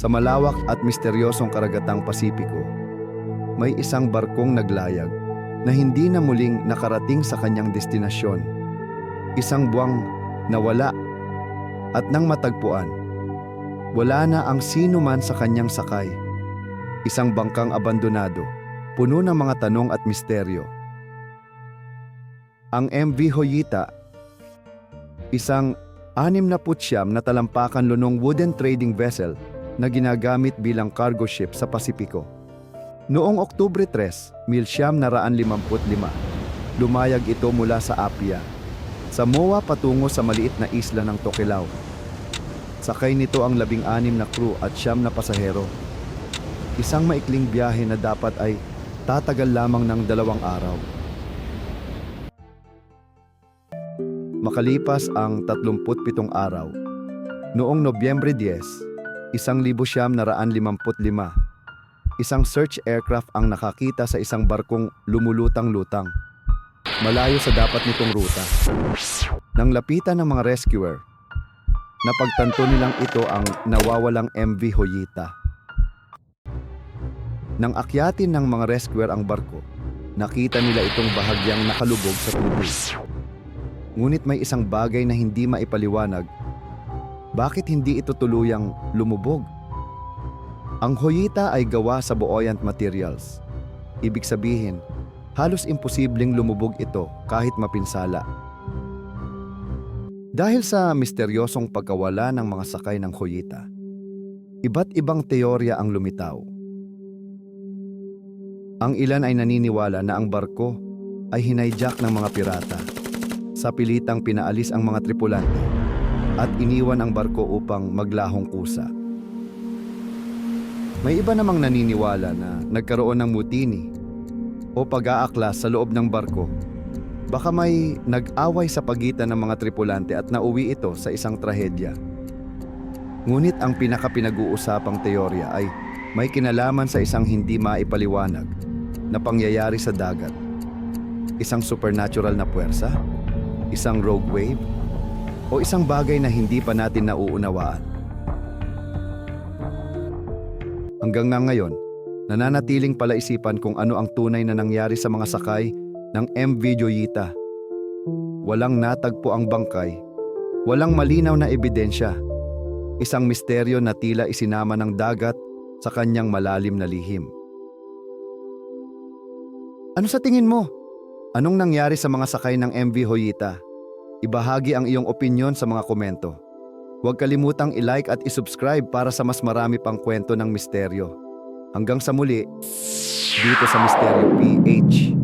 Sa malawak at misteryosong karagatang Pasipiko, may isang barkong naglayag na hindi na muling nakarating sa kanyang destinasyon. Isang buwang nawala at nang matagpuan, wala na ang sino man sa kanyang sakay. Isang bangkang abandonado, puno ng mga tanong at misteryo. Ang MV Hoyita, isang anim na putsyam na talampakan lunong wooden trading vessel na ginagamit bilang cargo ship sa Pasipiko. Noong Oktubre 3, 1955, lumayag ito mula sa Apia, sa patungo sa maliit na isla ng Tokelao. Sakay nito ang labing-anim na crew at siyam na pasahero. Isang maikling biyahe na dapat ay tatagal lamang ng dalawang araw. Makalipas ang 37 araw, noong Nobyembre 10, 1955, isang search aircraft ang nakakita sa isang barkong lumulutang-lutang. Malayo sa dapat nitong ruta. Nang lapitan ng mga rescuer, napagtanto nilang ito ang nawawalang MV Hoyita. Nang akyatin ng mga rescuer ang barko, nakita nila itong bahagyang nakalubog sa tubig. Ngunit may isang bagay na hindi maipaliwanag. Bakit hindi ito tuluyang lumubog? Ang Hoyita ay gawa sa buoyant materials. Ibig sabihin, halos imposibleng lumubog ito kahit mapinsala. Dahil sa misteryosong pagkawala ng mga sakay ng Hoyita, iba't ibang teorya ang lumitaw. Ang ilan ay naniniwala na ang barko ay hinayjack ng mga pirata. Sa pilitang pinaalis ang mga tripulante at iniwan ang barko upang maglahong kusa. May iba namang naniniwala na nagkaroon ng mutiny o pag-aaklas sa loob ng barko. Baka may nag-away sa pagitan ng mga tripulante at nauwi ito sa isang trahedya. Ngunit ang pinaka-pinag-uusapang teorya ay may kinalaman sa isang hindi maipaliwanag na pangyayari sa dagat. Isang supernatural na puwersa? Isang rogue wave? O isang bagay na hindi pa natin nauunawaan? Hanggang nga ngayon, nananatiling palaisipan kung ano ang tunay na nangyari sa mga sakay ng MV Joyita. Walang natagpo ang bangkay, walang malinaw na ebidensya. Isang misteryo na tila isinama ng dagat sa kanyang malalim na lihim. Ano sa tingin mo? Anong nangyari sa mga sakay ng MV Hoyita? Ibahagi ang iyong opinyon sa mga komento. Huwag kalimutang i-like at i-subscribe para sa mas marami pang kwento ng misteryo. Hanggang sa muli, dito sa Misteryo PH.